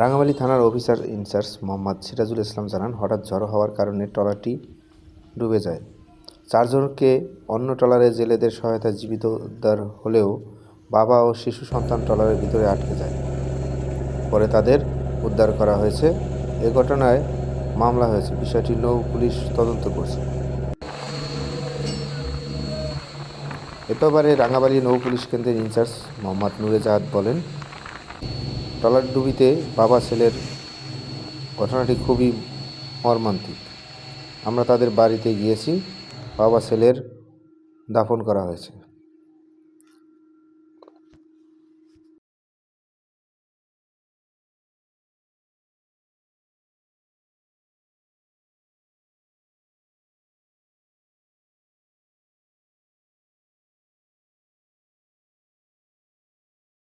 রাঙামালী থানার officer in charge Mohammad Sirajul Islam জানান, হঠাৎ ঝড় হওয়ার কারণে ট্রলারটি ডুবে যায়। চারজনকে অন্য ট্রলারে জেলেদের সহায়তায় জীবিত উদ্ধার হলেও বাবা ও শিশু সন্তান ট্রলারের ভিতরে আটকে যায়। পরে তাদের উদ্ধার করা হয়েছে। এ ঘটনায় মামলা হয়েছে। বিষয়টি নৌ পুলিশ তদন্ত করছে। এ ব্যাপারে রাঙাবাড়ি নৌ পুলিশ কেন্দ্রের ইনচার্জ মোহাম্মদ নুরে জাহাদ বলেন ট্রলার ডুবিতে বাবা ছেলের ঘটনাটি খুবই মর্মান্তিক। আমরা তাদের বাড়িতে গিয়েছি, বাবা ছেলের দাফন করা হয়েছে।